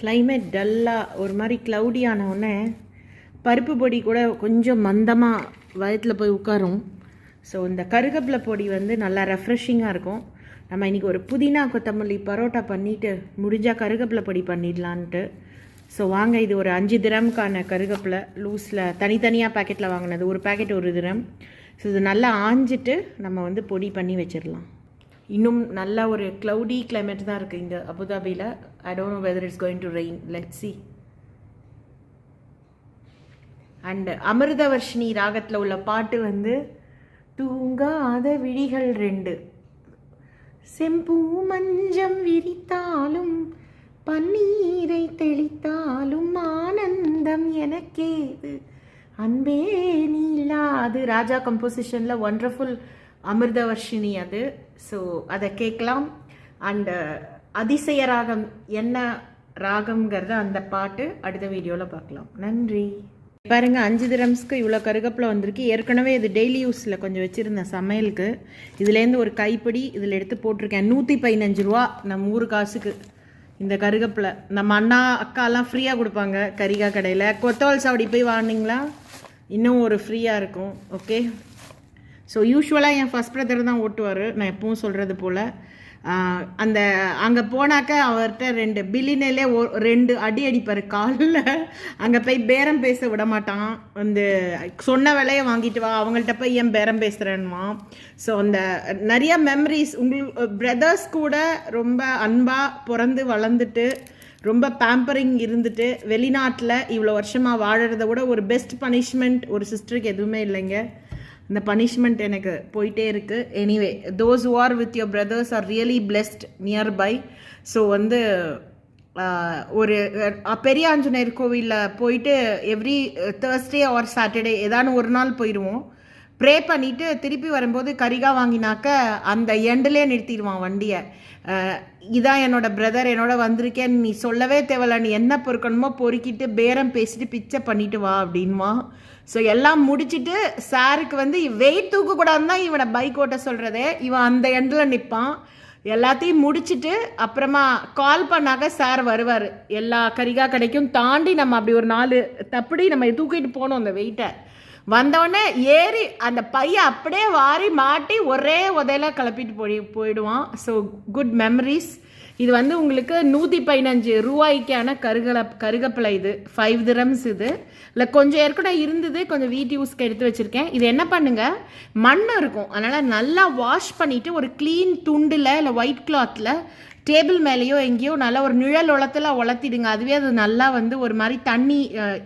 Climate டல்லாக ஒரு மாதிரி க்ளவுடியான உடனே பருப்பு பொடி கூட கொஞ்சம் மந்தமாக வயத்தில் போய் உட்காரும். ஸோ இந்த கருகப்பில் பொடி வந்து நல்லா ரெஃப்ரெஷிங்காக இருக்கும். நம்ம இன்றைக்கி ஒரு புதினா கொத்தமல்லி பரோட்டா பண்ணிவிட்டு முடிஞ்சால் கருகப்பிலை பொடி பண்ணிடலான்ட்டு. ஸோ வாங்க இது ஒரு அஞ்சு திரம்க்கான கருகப்பில். லூஸில் தனித்தனியாக பேக்கெட்டில் வாங்கினது. ஒரு பேக்கெட் ஒரு திரம் ஸோ இது நல்லா ஆஞ்சிட்டு நம்ம வந்து பொடி பண்ணி வச்சிடலாம். இன்னும் நல்ல ஒரு க்ளவுடி கிளைமேட் தான் இருக்குது இங்கே அபுதாபியில் I don't know whether it's going to rain let see and Amritavarshini ராகத்தில் உள்ள பாட்டு வந்து தூங்காத விழிகள் ரெண்டு. செம்பூ மஞ்சம் விரித்தாலும் பன்னீரை தெளித்தாலும் ஆனந்தம் எனக்கேது. அன்பே நீலாது ராஜா கம்போசிஷனில் ஒண்டர்ஃபுல் அமிர்தவர்ஷினி அது. ஸோ அதை கேட்கலாம். அண்ட் uh, அதிசய ராகம் என்ன ராகம்ங்கிறத அந்த பாட்டு அடுத்த வீடியோவில் பார்க்கலாம். நன்றி. பாருங்கள் அஞ்சு திரம்ஸ்க்கு இவ்வளோ கருகப்பில் வந்திருக்கு. ஏற்கனவே இது டெய்லி யூஸில் கொஞ்சம் வச்சுருந்தேன் சமையலுக்கு. இதுலேருந்து ஒரு கைப்பிடி இதில் எடுத்து போட்டிருக்கேன். நூற்றி பதினஞ்சு ரூபா நம்ம ஊர் காசுக்கு இந்த கருகப்பில். நம்ம அண்ணா அக்காலாம் ஃப்ரீயாக கொடுப்பாங்க கரிகா கடையில் கொத்தவால் சாவடி போய் வாங்கினீங்களா? இன்னும் ஒரு ஃப்ரீயாக இருக்கும். ஓகே ஸோ யூஸ்வலாக என் ஃபஸ்ட் பிரதர் தான் ஓட்டுவார். நான் எப்பவும் சொல்கிறது போல். அந்த அங்கே போனாக்க அவர்கிட்ட ரெண்டு பில்லினேலே ஓ ரெண்டு அடி அடிப்பார் காலில். அங்கே போய் பேரம் பேச விட மாட்டான் வந்து சொன்ன விலையை வாங்கிட்டு வா. அவங்கள்ட்ட போய் ஏன் பேரம் பேசுகிறேன்மா ஸோ அந்த நிறைய மெமரிஸ் உங்களுக்கு பிரதர்ஸ் கூட ரொம்ப அன்பாக பிறந்து வளர்ந்துட்டு ரொம்ப பேம்பரிங் இருந்துட்டு வெளிநாட்டில் இவ்வளோ வருஷமாக வாழறத விட ஒரு பெஸ்ட் பனிஷ்மெண்ட் ஒரு சிஸ்டருக்கு எதுவுமே இல்லைங்க. இந்த பனிஷ்மெண்ட் எனக்கு போயிட்டே இருக்கு. Anyway those are with your brothers are really blessed nearby so வந்து ஒரு பெரிய ஆஞ்சநேயர் கோவிலில் போயிட்டு எவ்ரி தேர்ஸ்டே ஆர் சாட்டர்டே ஏதானு ஒரு நாள் போயிடுவோம் ப்ரே பண்ணிட்டு திருப்பி வரும்போது கரிகா வாங்கினாக்க அந்த எண்டிலே நிறுத்திடுவான் வண்டியை. இதான் என்னோட பிரதர் என்னோட வந்திருக்கேன். நீ சொல்லவே தேவையில்ல. நீ என்ன பொறுக்கணுமோ பொறுக்கிட்டு பேரம் பேசிட்டு பிச்சை பண்ணிட்டு வா அப்படின்வான். ஸோ எல்லாம் முடிச்சுட்டு சாருக்கு வந்து வெயிட் தூக்கக்கூடாதுன்னு தான் இவனை பைக் ஓட்ட சொல்கிறதே இவன் அந்த எண்டில் நிற்பான் எல்லாத்தையும் முடிச்சுட்டு அப்புறமா கால் பண்ணாக்க சார் வருவார். எல்லா கரிகா கடைக்கும் தாண்டி நம்ம அப்படி ஒரு நாலு தப்படி நம்ம தூக்கிட்டு போனோம் அந்த வெயிட்டை வந்தவொடனே ஏறி அந்த பையன் அப்படியே வாரி மாட்டி ஒரே உதையில கிளப்பிட்டு போய் போயிடுவான். ஸோ குட் மெமரிஸ் இது வந்து உங்களுக்கு நூற்றி பதினஞ்சு ரூபாய்க்கான கருகல கருகப்பிலை இது. ஃபைவ் திரம்ஸ் இது. இல்லை கொஞ்சம் ஏற்கனவே இருந்தது. கொஞ்சம் வீட்டு யூஸ்க்கு எடுத்து வச்சுருக்கேன். இது என்ன பண்ணுங்கள் மண் இருக்கும். அதனால் நல்லா வாஷ் பண்ணிவிட்டு ஒரு க்ளீன் துண்டில் இல்லை ஒயிட் கிளாத்தில் டேபிள் மேலேயோ எங்கேயோ நல்லா ஒரு நிழல் உளத்துல உளத்திடுங்க அதுவே அது நல்லா வந்து ஒரு மாதிரி தண்ணி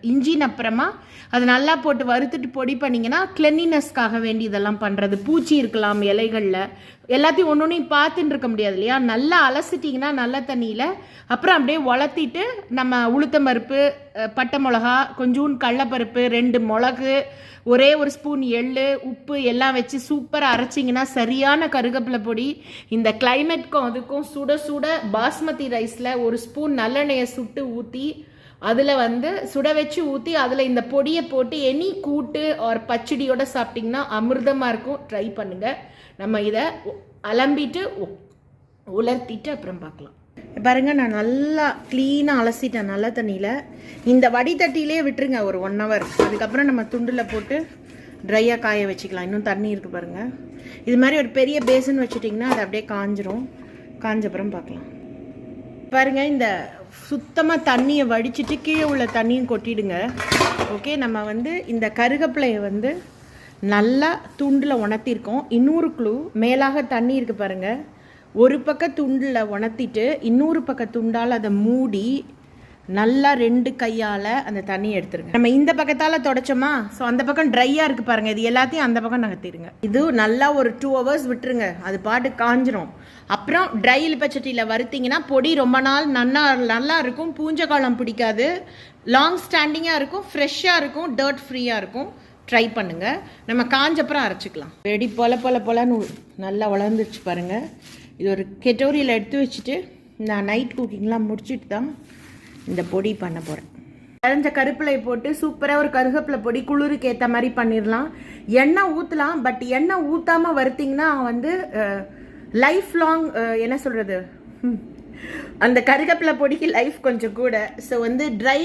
இஞ்சின் அப்புறமா அது நல்லா போட்டு வறுத்துட்டு பொடி பண்ணிங்கன்னா கிளென்னினஸ்க்காக வேண்டி இதெல்லாம் பண்ணுறது பூச்சி இருக்கலாம் இலைகளில். எல்லாத்தையும் ஒன்று ஒன்றையும் பார்த்துட்டு இருக்க முடியாது இல்லையா? நல்லா அலசிட்டிங்கன்னா நல்ல தண்ணியில் அப்புறம் அப்படியே வளர்த்திட்டு நம்ம உளுத்தம் பருப்பு பட்டை மிளகா கொஞ்சூண்டு கடலப்பருப்பு ரெண்டு மிளகு ஒரே ஒரு ஸ்பூன் எள்ளு உப்பு எல்லாம் வச்சு சூப்பராக அரைச்சிங்கன்னா சரியான கருகப்பிலை பொடி. இந்த கிளைமேட்க்கும் அதுக்கும் சுட சுட பாஸ்மதி ரைஸில் ஒரு ஸ்பூன் நல்லெண்ணெயை சுட்டு ஊற்றி அதில் வந்து சுட வச்சு ஊற்றி அதில் இந்த பொடியை போட்டு எனி கூட்டு ஒரு பச்சடியோடு சாப்பிட்டிங்கன்னா அமிர்தமாக இருக்கும். ட்ரை பண்ணுங்கள் நம்ம இதை அலம்பிட்டு உலர்த்திட்டு அப்புறம் பார்க்கலாம். பாருங்க நான் நல்லா க்ளீனாக அலசிட்டேன் நல்ல தண்ணியில். இந்த வடிதட்டிலே விட்டுருங்க ஒரு ஒன் ஹவர் அதுக்கப்புறம் நம்ம துண்டில் போட்டு ட்ரையாக காய வச்சுக்கலாம். இன்னும் தண்ணி இருக்குது பாருங்கள் இது மாதிரி ஒரு பெரிய பேசன் வச்சுட்டிங்கன்னா அது அப்படியே காஞ்சிரும். காஞ்சப்புறம் பார்க்கலாம். பாருங்க இந்த சுத்தமாக தண்ணியை வடிச்சிட்டு கீழே உள்ள தண்ணியும் கொட்டிடுங்க. ஓகே நம்ம வந்து இந்த கருகப்பிலையை வந்து நல்லா துண்டில் உணர்த்திருக்கோம். இன்னொரு குழு மேலாக தண்ணி இருக்குது பாருங்கள் ஒரு பக்க துண்டில் உணர்த்திட்டு இன்னொரு பக்க துண்டால் அதை மூடி நல்லா ரெண்டு கையால் அந்த தண்ணியை எடுத்துருங்க. நம்ம இந்த பக்கத்தால் தொடச்சோமா? ஸோ அந்த பக்கம் ட்ரையாக இருக்குது பாருங்கள் இது எல்லாத்தையும் அந்த பக்கம் நகர்த்திடுங்க இது நல்லா ஒரு டூ ஹவர்ஸ் விட்டுருங்க. அது பாட்டு காஞ்சிரும். அப்புறம் ட்ரை இலுப்பச்சட்டியில் வறுத்தீங்கன்னா பொடி ரொம்ப நாள் நல்லா நல்லா இருக்கும். பூஞ்ச காலம் பிடிக்காது லாங் ஸ்டாண்டிங்காக இருக்கும். ஃப்ரெஷ்ஷாக இருக்கும். டர்ட் ஃப்ரீயாக இருக்கும். ட்ரை பண்ணுங்கள் நம்ம காஞ்சப்புறம் அரைச்சிக்கலாம். வெடி பொல பொல பொலன்னு நல்லா வளர்ந்துருச்சு பாருங்கள் இது ஒரு கெட்டோரியில் எடுத்து வச்சுட்டு நான் நைட் குக்கிங்லாம் முடிச்சுட்டு தான் இந்த பொடி பண்ண போகிறேன் கரைஞ்ச கருப்பிலை போட்டு சூப்பராக ஒரு கருகப்பிலை பொடி குளிருக்கு ஏற்ற மாதிரி பண்ணிடலாம். எண்ணெய் ஊற்றலாம் பட் எண்ணெய் ஊற்றாமல் வருத்திங்கன்னா வந்து லைஃப் லாங் என்ன சொல்கிறது அந்த கருகப்பிலை பொடிக்கு லைஃப் கொஞ்சம் கூட. ஸோ வந்து ட்ரை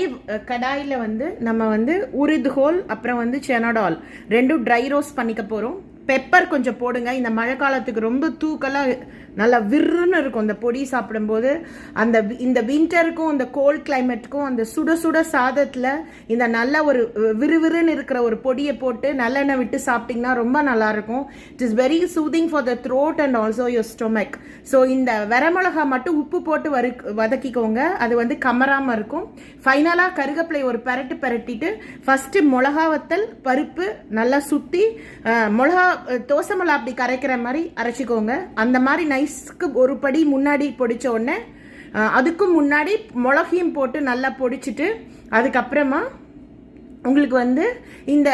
கடாயில் வந்து நம்ம வந்து உருதுகோல் அப்புறம் வந்து செனடால் ரெண்டும் ட்ரை ரோஸ்ட் பண்ணிக்க போகிறோம் பெப்பர் கொஞ்சம் போடுங்க. இந்த மழை காலத்துக்கு ரொம்ப தூக்கலாக நல்லா விருன்னு இருக்கும். இந்த பொடி சாப்பிடும்போது அந்த இந்த வின்டருக்கும் இந்த கோல்ட் கிளைமேட்டுக்கும் அந்த சுட சுட சாதத்தில் இந்த நல்ல ஒரு விறுவிறுன்னு இருக்கிற ஒரு பொடியை போட்டு நல்லெண்ணெய் விட்டு சாப்பிட்டிங்கன்னா ரொம்ப நல்லாயிருக்கும். It is very soothing for the throat and also your stomach so இந்த வரமிளகா மட்டும் உப்பு போட்டு வறு வதக்கிக்கோங்க. அது வந்து கமராமல் இருக்கும். ஃபைனலாக கருகப்பிலை ஒரு பெரட்டு பெரட்டிட்டு ஃபஸ்ட்டு மிளகா வத்தல் பருப்பு நல்லா சுற்றி மிளகா தோசை மிளகா அப்படி கரைக்கிற மாதிரி அரைச்சிக்கோங்க. அந்த மாதிரி நைஸ்க்கு ஒரு படி முன்னாடி பொடிச்ச உடனே அதுக்கும் முன்னாடி மிளகையும் போட்டு நல்லா பொடிச்சிட்டு அதுக்கப்புறமா உங்களுக்கு வந்து இந்த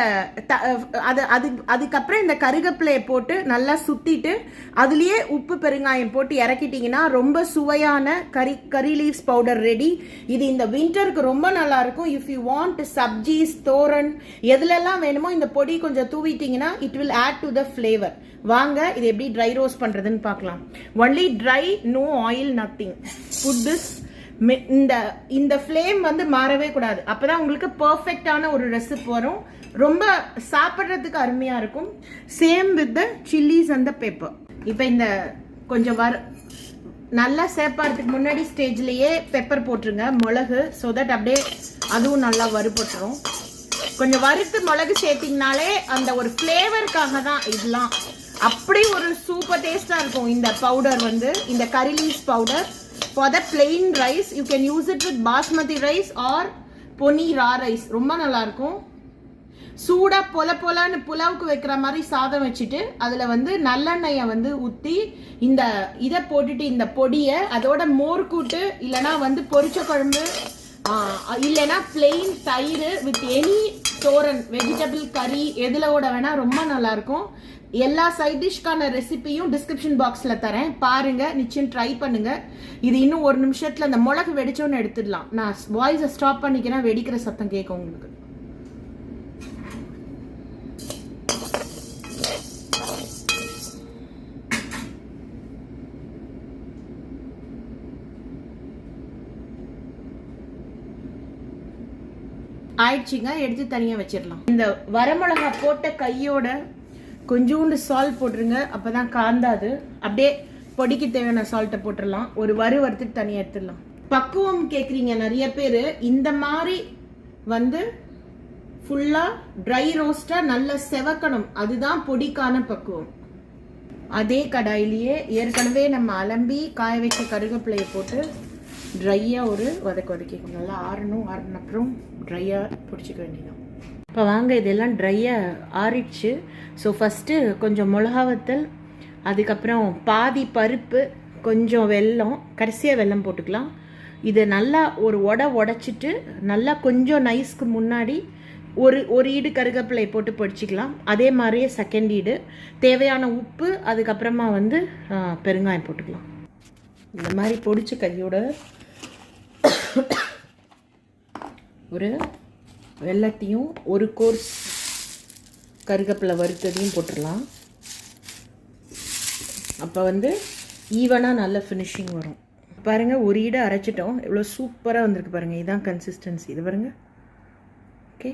த- அது அது அதுக்கப்புறம் இந்த கருகப்பிலையை போட்டு நல்லா சுற்றிட்டு அதுலேயே உப்பு பெருங்காயம் போட்டு இறக்கிட்டிங்கன்னா ரொம்ப சுவையான கறி கறி லீவ்ஸ் பவுடர் ரெடி இது இந்த வின்டருக்கு ரொம்ப நல்லா இருக்கும் if you want sabzis thoran எதுலெல்லாம் வேணுமோ இந்த பொடி கொஞ்சம் தூவிட்டிங்கன்னா it will add to the flavour வாங்க இது எப்படி ட்ரை ரோஸ்ட் பண்ணுறதுன்னு பார்க்கலாம். Only dry no oil nothing put this இந்த இந்த ஃப்ளேம் வந்து மாறவே கூடாது. அப்பதான் உங்களுக்கு பர்ஃபெக்டான ஒரு ரெசிப் வரும். ரொம்ப சாப்பிட்றதுக்கு அருமையாக இருக்கும். சேம் வித் த சில்லிஸ் அந்த பேப்பர் இப்போ இந்த கொஞ்சம் வர நல்லா சேப்பாடுறதுக்கு முன்னாடி ஸ்டேஜ்லேயே பெப்பர் போட்டுருங்க மிளகு ஸோ தட் அப்படியே அதுவும் நல்லா வறுபட்டுரும். கொஞ்சம் வறுத்து மிளகு சேர்த்திங்கனாலே அந்த ஒரு ஃப்ளேவருக்காக தான் இதெல்லாம். அப்படி ஒரு சூப்பர் டேஸ்ட்டாக இருக்கும் இந்த பவுடர் வந்து இந்த curry powder for the plain rice you can use it with basmati rice or ponni raw rice ரொம்ப நல்லா இருக்கும் சூடா பொல பொலன்னு புலாவுக்கு வைக்கிற மாதிரி சாதம் வச்சுட்டு அதில் வந்து நல்லெண்ணெயை வந்து ஊற்றி இந்த இதை போட்டுட்டு இந்த பொடியை அதோட மோர் கூட்டு இல்லைன்னா வந்து பொரிச்ச குழம்பு ஆ, இல்லைன்னா பிளெயின் தயிர் வித் எனி தோரன் வெஜிடபிள் கறி எதில் கூட வேணால் ரொம்ப நல்லாயிருக்கும். எல்லா சைட் டிஷ்க்கான ரெசிபியும் டிஸ்கிரிப்ஷன் பாக்ஸில் தரேன். பாருங்கள் நிச்சயம் ட்ரை பண்ணுங்கள் இது இன்னும் ஒரு நிமிஷத்தில் அந்த மிளகு வெடிச்சோன்னு எடுத்துடலாம். நான் வாய்ஸை ஸ்டாப் பண்ணிக்கிறேன் வெடிக்கிற சத்தம் கேட்கும் உங்களுக்கு. ஆயிடுச்சுங்க எடுத்து தனியாக வச்சிடலாம். இந்த வரமிளகா போட்ட கையோட கொஞ்சோண்டு சால்ட் போட்டுருங்க. அப்பதான் காந்தாது. அப்படியே பொடிக்கு தேவையான சால்ட்டை போட்டுடலாம் ஒரு வறு வறுத்துட்டு தனியாக எடுத்துடலாம் பக்குவம் கேட்குறீங்க நிறைய பேர். இந்த மாதிரி வந்து ஃபுல்லாக ட்ரை ரோஸ்டாக நல்லா செவக்கணும். அதுதான் பொடிக்கான பக்குவம். அதே கடாயிலேயே ஏற்கனவே நம்ம அலம்பி காய வச்ச கருகப்பிள்ளையை போட்டு ட்ரையாக ஒரு வதக்க வதக்கிக்கணும் நல்லா ஆறணும். ஆறின அப்புறம் ட்ரையாக பிடிச்சிக்க வேண்டியதான் இப்போ வாங்க இதெல்லாம் ட்ரையாக ஆறிடுச்சு. ஸோ ஃபஸ்ட்டு கொஞ்சம் மிளகா வத்தல் அதுக்கப்புறம் பாதி பருப்பு கொஞ்சம் வெல்லம் கரிசியாக வெல்லம் போட்டுக்கலாம். இதை நல்லா ஒரு உட உடச்சிட்டு நல்லா கொஞ்சம் நைஸ்க்கு முன்னாடி ஒரு ஒரு ஈடு கருகப்பிலை போட்டு பொடிச்சிக்கலாம். அதே மாதிரியே செகண்ட் ஈடு. தேவையான உப்பு அதுக்கப்புறமா வந்து பெருங்காயம் போட்டுக்கலாம். இந்த மாதிரி பொடிச்சு கையோட ஒரு வெள்ளத்தையும் ஒரு கோர்ஸ் கருகப்பிலை வறுத்ததையும் போட்டுடலாம். அப்போ வந்து ஈவனாக நல்ல ஃபினிஷிங் வரும். பாருங்கள் ஒரு ஈடை அரைச்சிட்டோம். எவ்வளோ சூப்பராக வந்திருக்கு பாருங்கள் இதுதான் கன்சிஸ்டன்சி இது பாருங்கள் ஓகே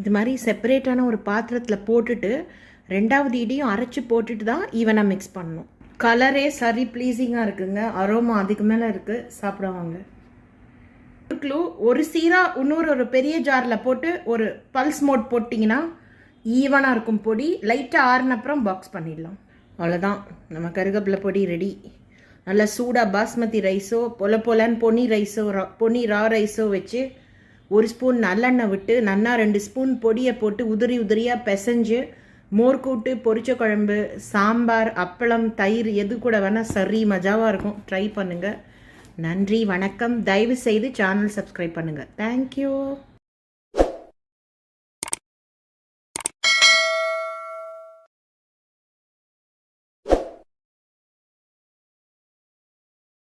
இது மாதிரி செப்பரேட்டான ஒரு பாத்திரத்தில் போட்டுட்டு ரெண்டாவது இடியும் அரைச்சி போட்டுட்டு தான் ஈவனாக மிக்ஸ் பண்ணணும். கலரே சரி ப்ளீஸிங்காக இருக்குங்க. அரோமா அதுக்கு மேலே இருக்குது சாப்பிடுவாங்க. க்ளூ ஒரு சீரா இன்னொரு ஒரு பெரிய ஜாரில் போட்டு ஒரு பல்ஸ் மோட் போட்டிங்கன்னா ஈவனாக இருக்கும் பொடி. லைட்டாக ஆறுன அப்புறம் பாக்ஸ் பண்ணிடலாம். அவ்வளோதான் நம்ம கருகப்பில் பொடி ரெடி நல்லா சூடாக பாஸ்மதி ரைஸோ பொல பொலன்னு பொன்னி ரைஸோ ரா- பொன்னி ரா ரைஸோ வச்சு ஒரு ஸ்பூன் நல்லெண்ணெய் விட்டு நன்னா ரெண்டு ஸ்பூன் பொடியை போட்டு உதிரி உதிரியாக பிசைஞ்சு மோர் கூட்டு பொரிச்ச குழம்பு சாம்பார் அப்பளம் தயிர் எது கூட வேணால் சரி மஜாவாக இருக்கும். ட்ரை பண்ணுங்கள் நன்றி வணக்கம். தயவு செய்து சேனல் சப்ஸ்கிரைப் பண்ணுங்கள் தேங்க்யூ